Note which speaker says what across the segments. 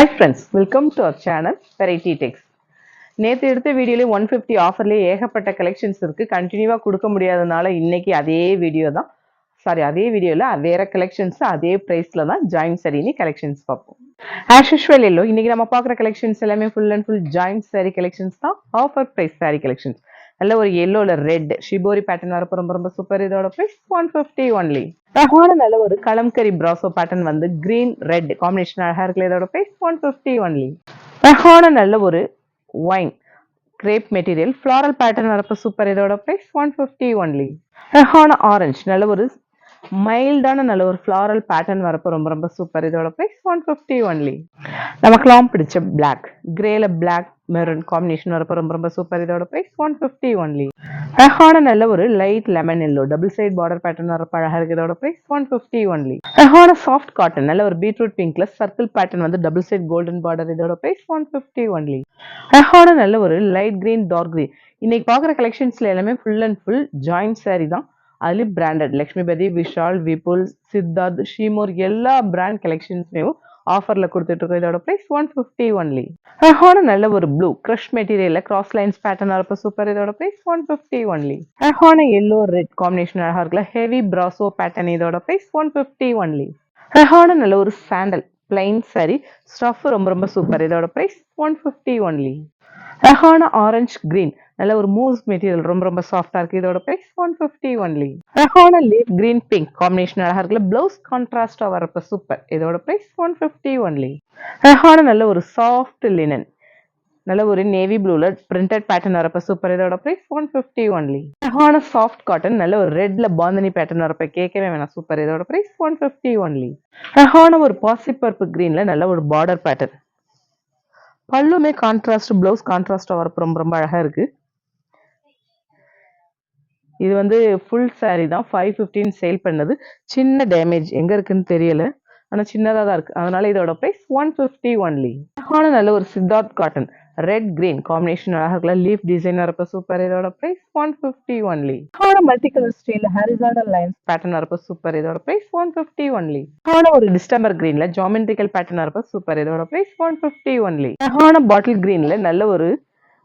Speaker 1: Hi friends welcome to our channel Variety Tex நேற்று எடுத்த வீடியோலேயே ஒன் ஃபிஃப்டி ஆஃபர்லேயே ஏகப்பட்ட கலெக்ஷன்ஸ் இருக்குது கண்டினியூவாக கொடுக்க முடியாதனால இன்னைக்கு அதே வீடியோ தான். சாரி அதே வீடியோவில் வேற கலெக்ஷன்ஸ் அதே ப்ரைஸில் தான் ஜாயின் சரின்னு கலெக்ஷன்ஸ் பார்ப்போம். ஆஸ் யூஷுவல் எல்லோ இன்னைக்கு நம்ம பார்க்குற கலெக்ஷன்ஸ் எல்லாமே full and full join sari collections தான். ஆஃபர் ப்ரைஸ் சாரி கலெக்ஷன்ஸ் நல்ல ஒரு எல்லோல ரெட் ஷிபோரி பேட்டர்ன் வரப்போ ரொம்ப ரொம்ப சூப்பர் இதோட ப்ரைஸ் ஒன் ஃபிஃப்டி ஒன்லி அழகான நல்ல ஒரு கலம்கரி பிராசோ பேட்டர்ன் வந்து கிரீன் ரெட் காம்பினேஷன் அழகா இருக்குல்ல இதோட ப்ரைஸ் ஒன் ஃபிஃப்டி ஒன்லி அழகான நல்ல ஒரு wine crepe material floral pattern வரப்போ சூப்பர் இதோட ப்ரைஸ் ஒன் ஃபிஃப்டி ஒன்லி அழகான ஆரஞ்சு நல்ல ஒரு மைல்டான நல்ல ஒரு ஃப்ளாரல் பேட்டர்ன் வரப்போ ரொம்ப ரொம்ப சூப்பர் இதோட ப்ரைஸ் ஒன் ஃபிஃப்டி ஒன்லி நமக்குலாம் பிடிச்ச பிளாக் கிரேல பிளாக் மெரூன் காம்பினேஷன் வரப்போ ரொம்ப ரொம்ப சூப்பர் இதோட ப்ரைஸ் ஒன் ஃபிஃப்டி ஒன்லி அழகான நல்ல ஒரு light lemon yellow double side border pattern வரப்போ அழகாக இருக்கு. இதோட ப்ரைஸ் ஒன் ஃபிஃப்டி ஒன்லி அழகான சாஃப்ட் காட்டன் நல்ல ஒரு பீட்ரூட் பிங்க்ல சர்க்கிள் பேட்டர்ன் வந்து டபுள் சைட் கோல்டன் பார்டர் இதோட ப்ரைஸ் ஒன் ஃபிஃப்டி ஒன்லி அழகான நல்ல ஒரு லைட் கிரீன் டார்க் கிரீன் இன்னைக்கு பார்க்குற கலெக்ஷன்ஸ்ல எல்லாமே full and full joint sari தான். அதுலேயும் பிராண்டட் லக்ஷ்மிபதி விஷால் விபுல் சித்தார்த் ஷீமோர் எல்லா பிராண்ட் கலெக்ஷன்ஸ்லையும் ஆஃபரில் கொடுத்துட்ருக்கோம் இதோட ப்ரைஸ் ஒன் ஃபிஃப்டி ஒன்லி அழகான நல்ல ஒரு ப்ளூ க்ரஷ் மெட்டீரியலில் கிராஸ் லைன்ஸ் பேட்டர்னாக இருப்போம் சூப்பர் இதோட ப்ரைஸ் ஒன் ஃபிஃப்டி ஒன்லி அழகான எல்லோ ரெட் காம்பினேஷன் அழகாக இருக்குல்ல. ஹெவி பிராசோ பேட்டர்ன் இதோட ப்ரைஸ் ஒன் ஃபிஃப்டி ஒன்லி அழகான நல்ல ஒரு சாண்டல் பிளைன் சாரி ஸ்டஃப் ரொம்ப ரொம்ப சூப்பர் இதோட ப்ரைஸ் ஒன் ஃபிஃப்டி ஒன்லி அழகான ஆரஞ்சு கிரீன் நல்ல ஒரு மூவ்ஸ் மெட்டீரியல் ரொம்ப ரொம்ப சாஃப்டா இருக்கு. இதோட பிரைஸ் ஒன் ஃபிஃப்டி ஒன்லி அழகான லீப் கிரீன் பிங்க் காம்பினேஷன் அழகா இருக்குல்ல. பிளவுஸ் கான்ட்ராஸ்டா வரப்ப சூப்பர் இதோட பிரைஸ் ஒன் ஃபிஃப்டி ஒன்லி அழகான நல்ல ஒரு சாஃப்ட் லினன் நல்ல ஒரு நேவி ப்ளூல பிரிண்டட் பேட்டர்ன் வரப்ப சூப்பர் இதோட ப்ரைஸ் ஒன் ஃபிஃப்டி ஒன்லி அழகான சாஃப்ட் காட்டன் நல்ல ஒரு ரெட்ல பாந்தனி பேட்டர்ன் வரப்ப கேட்கவே வேணாம். சூப்பர் இதோட ப்ரைஸ் ஒன் ஃபிஃப்டி ஒன்லி அழகான ஒரு பாசிப்பருப்பு கிரீன்ல நல்ல ஒரு பார்டர் பேட்டர்ன் பல்லுமே கான்ட்ராஸ்ட் பிளவுஸ் கான்ட்ராஸ்டா வரப்ப ரொம்ப ரொம்ப அழகா இருக்கு. இது வந்து ஃபுல் saree தான். ஃபைவ் ஃபிஃப்டின் சேல் பண்ணது. சின்ன டேமேஜ் எங்கே இருக்குன்னு தெரியல. ஆனால் சின்னதாக தான் இருக்குது அதனால இதோட ப்ரைஸ் ஒன் ஃபிஃப்டி ஒன்லி அழகான நல்ல ஒரு Siddharth cotton. Red green combination அழகா இருக்குல்ல? லீஃப் டிசைன் வரப்ப சூப்பர் இதோட பிரைஸ் ஒன் ஃபிஃப்டி ஒன்லி அழகான மல்டி கலர் ஸ்டைல ஹாரிசாண்டல் லைன்ஸ் பேட்டர்ன் வரப்ப சூப்பர் இதோட பிரைஸ் ஒன் ஃபிஃப்டி ஒன்லி அழகான ஒரு டிஸ்டம்பர் கிரீன்ல ஜாமெட்ரிக்கல் பேட்டர்ன் வரப்ப சூப்பர் இதோட பிரைஸ் ஒன் ஃபிஃப்டி ஒன்லி அழகான பாட்டில் கிரீன்ல நல்ல ஒரு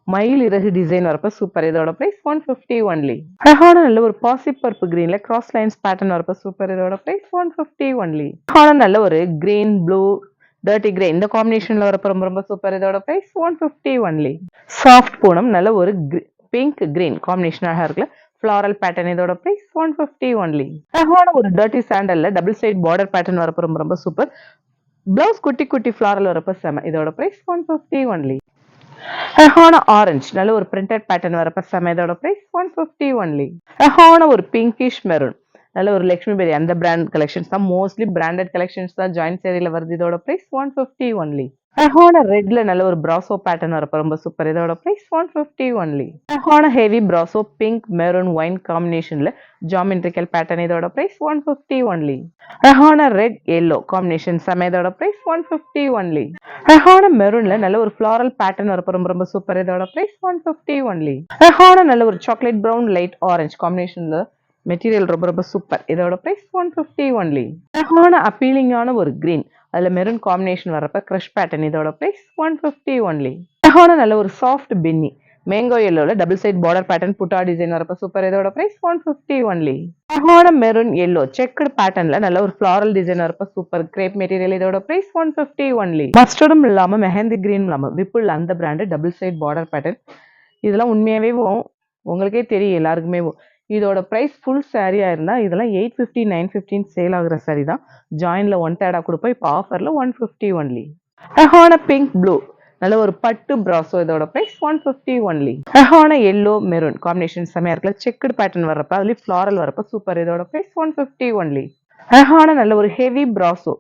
Speaker 1: மயில் இறகு டிசைன் வரப்ப சூப்பர் இதோட பிரைஸ் ஒன் ஃபிஃப்டி ஒன்லி அழகான நல்ல ஒரு பாசி பர்ப்பு கிரீன்ல கிராஸ் லைன்ஸ் பேட்டர்ன் வரப்ப சூப்பர் இதோட பிரைஸ் ஒன் ஃபிஃப்டி ஒன்லி அழகான நல்ல ஒரு கிரீன் ப்ளூ டர்ட்டி கிரே இந்த காம்பினேஷன்ல வரப்ப ரொம்ப ரொம்ப சூப்பர் இதோட price one fifty only soft Poonam நல்ல ஒரு பிங்க் கிரீன் காம்பினேஷன் அழகா இருக்குல்ல? ஃப்ளாரல் பேட்டர்ன் இதோட பிரைஸ் ஒன் ஃபிஃப்டி ஒன்லி அழகான ஒரு டர்ட்டி சாண்டல்ல டபுள் சைட் பார்டர் பேட்டர்ன் வரப்ப ரொம்ப ரொம்ப சூப்பர் பிளவுஸ் குட்டி குட்டி ஃப்ளாரல் வரப்ப செம. இதோட பிரைஸ் ஒன் ஃபிஃப்டி ஒன்லி அழகான ஆரஞ்சு நல்ல ஒரு பிரிண்டட் பேட்டர்ன் வரப்ப செம. இதோட பிரைஸ் ஒன் ஃபிஃப்டி ஒன்லி அழகான ஒரு பிங்கிஷ் மெரூன் நல்ல ஒரு லக்ஷ்மி பேரி அந்த பிராண்ட் கலெக்ஷன்ஸ் தான். மோஸ்ட்லி பிராண்டட் கலெக்ஷன்ஸ் தான் ஜாயின் சேரியில் வருது. இதோட ப்ரைஸ் ஒன் ஃபிஃப்டி ஒன்லி அழகான ரெட்ல நல்ல ஒரு பிராசோ பேட்டர்ன் வரப்ப ரொம்ப சூப்பர் இதோட ப்ரைஸ் ஒன் ஃபிஃப்டி ஒன்லி அழகான heavy brasso pink maroon wine காம்பினேஷன்ல ஜாமெட்ரிக்கல் பேட்டர்ன் இதோட ப்ரைஸ் ஒன் ஃபிஃப்டி ஒன்லி அழகான ரெட் எல்லோ காம்பினேஷன் செம இதோட ப்ரைஸ் ஒன் ஃபிஃப்டி ஒன்லி அழகான மெரூன்ல நல்ல ஒரு ஃபிளாரல் பேட்டர்ன் வரப்ப ரொம்ப ரொம்ப சூப்பர் இதோட ப்ரைஸ் ஒன் ஃபிஃப்டி ஒன்லி அழகான நல்ல ஒரு சாக்லேட் ப்ரௌன் லைட் ஆரஞ்சு காம்பினேஷன்ல மெட்டீரியல் ரொம்ப ரொம்ப சூப்பர் இதோட ப்ரைஸ் ஒன் ஃபிஃப்டி ஒன்லி அழகான அப்பீலிங்கான ஒரு க்ரீன் அதில் மெரூன் காம்பினேஷன் வரப்ப க்ரஷ் பேட்டர்ன் இதோட ப்ரைஸ் ஒன் ஃபிஃப்டி ஒன்லி அழகான நல்ல ஒரு சாஃப்ட் பின்னி மேங்கோ எல்லோவில் டபுள் சைட் பார்டர் பேட்டர்ன் புட்டா டிசைன் வரப்ப சூப்பர் இதோட ப்ரைஸ் ஒன் ஃபிஃப்டி ஒன்லி அழகான மெரூன் எல்லோ செக்குடு பேட்டர்னில் நல்ல ஒரு ஃப்ளாரல் டிசைன் வரப்ப சூப்பர் கிரேப் மெட்டீரியல் இதோட ப்ரைஸ் ஒன் ஃபிஃப்டி ஒன்லி மஸ்டர்டும் இல்லாமல் மெஹந்தி கிரீன் இல்லாமல் விப்புல் அந்த brand double side border pattern இதெல்லாம் உண்மையாவே உங்களுக்கே தெரியும் எல்லாருக்குமே இதோட ப்ரைஸ் ஃபுல் சாரியாக இருந்தால் இதெல்லாம் எயிட் ஃபிஃப்டி நைன் ஃபிஃப்டின் சேல் ஆகிற சாரி தான். ஜாயினில் ஒன் தேர்டாக கொடுப்போம். இப்போ ஆஃபரில் ஒன் ஃபிஃப்டி ஒன்லி அஹான பிங்க் ப்ளூ நல்ல ஒரு பட்டு ப்ராஸோ இதோட ப்ரைஸ் ஒன் ஃபிஃப்டி ஒன்லி அஹான எல்லோ மெரூன் காம்பினேஷன் செமையாக இருக்குல்ல. செக்குடு பேட்டர்ன் வரப்ப அதுலேயும் ஃப்ளாரல் வரப்ப சூப்பர் இதோட ப்ரைஸ் ஒன் ஃபிஃப்டி ஒன்லி அஹான நல்ல ஒரு ஹெவி ப்ராஸோ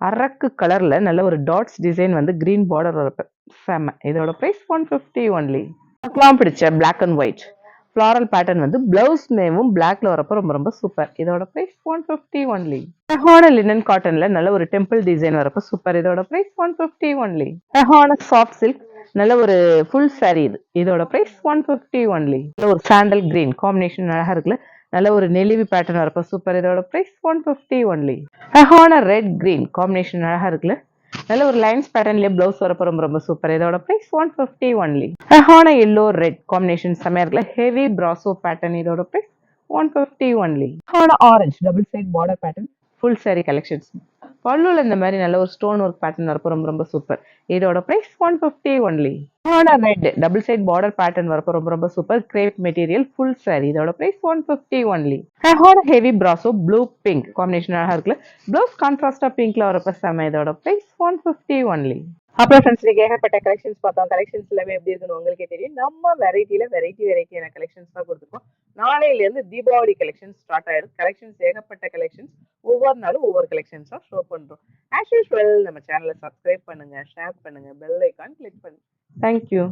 Speaker 1: அரக்கு கலர்ல நல்ல ஒரு டாட்ஸ் டிசைன் வந்து கிரீன் பார்டர் வரப்ப செம இதோட ப்ரைஸ் ஒன் ஃபிஃப்டி ஒன்லி பிடிச்ச black and white floral pattern வந்து பிளவுஸ் மேவும் பிளாக்ல வரப்போ ரொம்ப ரொம்ப சூப்பர் இதோட பிரைஸ் ஒன் ஃபிஃப்டி ஒன்லி அழகான லினன் காட்டன்ல நல்ல ஒரு டெம்பிள் டிசைன் வரப்போ சூப்பர் இதோட பிரைஸ் ஒன் ஃபிஃப்டி ஒன்லி அழகான சாஃப்ட் சில்க் நல்ல ஒரு ஃபுல் saree இது. இதோட பிரைஸ் ஒன் ஃபிஃப்டி ஒன்லி ஒரு சாண்டல் கிரீன் காம்பினேஷன் அழகா இருக்குல்ல? நல்ல ஒரு நெலிவி பேட்டர்ன் வரப்போ சூப்பர் இதோட பிரைஸ் ஒன் ஃபிஃப்டி ஒன்லி அழகான ரெட் கிரீன் காம்பினேஷன் அழகா இருக்குல்ல? நல்ல ஒரு லைன்ஸ் பேட்டர்ன்லேயே ப்ளவுஸ் வரப்போ ரொம்ப ரொம்ப சூப்பர் இதோட ப்ரைஸ் ஒன் ஃபிஃப்டி ஒன்லி அழகான எல்லோ ரெட் காம்பினேஷன் செம்மையா இருக்குல்ல? ஹெவி ப்ராசோ பேட்டர்ன் இதோட ப்ரைஸ் ஒன் ஃபிஃப்டி ஒன்லி அழகான orange double side border pattern full saree collections பல்லுல இந்த மாதிரி நல்ல ஒரு ஸ்டோன் ஒர்க் பேட்டர்ன் வரப்போ ரொம்ப ரொம்ப சூப்பர் இதோட ப்ரைஸ் ஒன் ஃபிஃப்டி ஒன்லி அழகான red double side border pattern வரப்போ ரொம்ப ரொம்ப super crepe material full sari இதோட price one fifty only ஹோட heavy brasso blue pink combination அழகாக இருக்குல்ல. ப்ளவுஸ் கான்ட்ராஸ்டா பிங்க்ல வரப்ப செம. இதோட ப்ரைஸ் ஒன் ஃபிஃப்டி ஒன்லி அப்புறம் ஃப்ரெண்ட்ஸ் நீங்க ஏகப்பட்ட கலெக்ஷன்ஸ் பார்த்தோம். கலெக்ஷன்ஸ் எல்லாமே எப்படி இருக்குன்னு உங்களுக்கே தெரியும். நம்ம வெரைட்டில வெரைட்டி வெரைட்டியான கலெக்ஷன்ஸ் தான் கொடுத்துருக்கோம். நாளையில இருந்து தீபாவளி கலெக்ஷன்ஸ் ஸ்டார்ட் ஆயிடும் கலெக்ஷன்ஸ் ஏகப்பட்ட கலெக்ஷன்ஸ் ஒவ்வொரு நாளும் ஒவ்வொரு கலெக்ஷன்ஸா ஷோ பண்றோம். ஆஸ் யூஸ்வல் நம்ம சேனலை சப்ஸ்கிரைப் பண்ணுங்க ஷேர் பண்ணுங்க பெல் ஐக்கான் கிளிக் பண்ணுங்க. Thank you